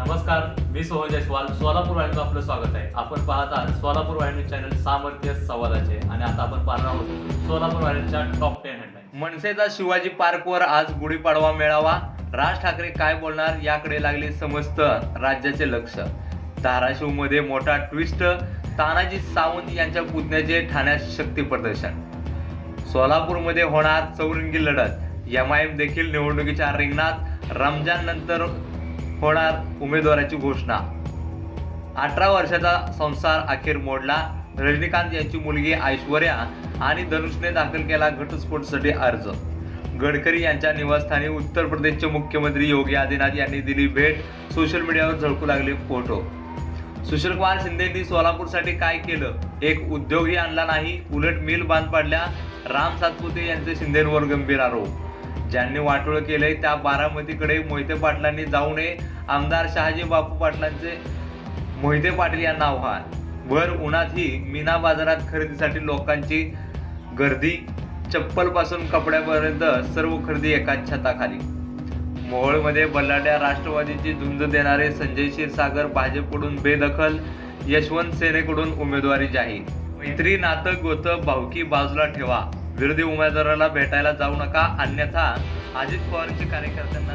नमस्कार मी सोहन जयस्वाल. सोलापूर वाहिनीचं आपलं स्वागत आहे. आपण पाहत आहात सोलापूर वाहिनी चॅनल सामर्थ्य संवादाचे आणि आता आपण पाहणार आहोत सोलापूर वाहिनीच्या टॉप टेन हेडलाईन मनसेचा शिवाजी पार्कवर आज गुढीपाडवा मेळावा. राज ठाकरे काय बोलणार याकडे लागले समस्त राज्याचे लक्ष. धाराशिवमध्ये मोठा ट्विस्ट तानाजी सावंत यांच्या पुतण्याचे ठाण्यात शक्ती प्रदर्शन. सोलापूरमध्ये होणार चौरंगी लढत. एम आय एम देखील निवडणुकीच्या रिंगणात. रमजान नंतर होणार उमेदवाराची घोषणा. अठरा वर्षाचा संसार अखेर मोडला. रजनीकांत यांची मुलगी ऐश्वर्या आणि धनुषने दाखल केला घटस्फोटसाठी अर्ज. गडकरी यांच्या निवासस्थानी उत्तर प्रदेशचे मुख्यमंत्री योगी आदित्यनाथ यांनी दिली भेट. सोशल मीडियावर झळकू लागले फोटो. सुशीलकुमार शिंदेंनी सोलापूरसाठी काय केलं? एक उद्योगही आणला नाही उलट मिल बांध पाडल्या. राम सातपुते यांचे शिंदेंवर गंभीर आरोप. ज्यांनी वाटोळ केलंय त्या बारामतीकडे मोहिते पाटलांनी जाऊ नये. आमदार शहाजी बापू पाटलांचे मोहिते पाटील यांना आव्हान. भर उन्हातही मीना बाजारात खरेदीसाठी लोकांची गर्दी. चप्पलपासून कपड्यापर्यंत सर्व खरेदी एकाच छताखाली. मोहोळमध्ये बल्लाड्या राष्ट्रवादीची झुंज देणारे संजय क्षीरसागर भाजपकडून बेदखल. यशवंत सेनेकडून उमेदवारी जाहीर. मैत्री नातं गोतं भावकी बाजूला ठेवा. विरोधी उमेदवाराला भेटायला जाऊ नका अन्यथा अजित पवारच्या कार्यकर्त्यांना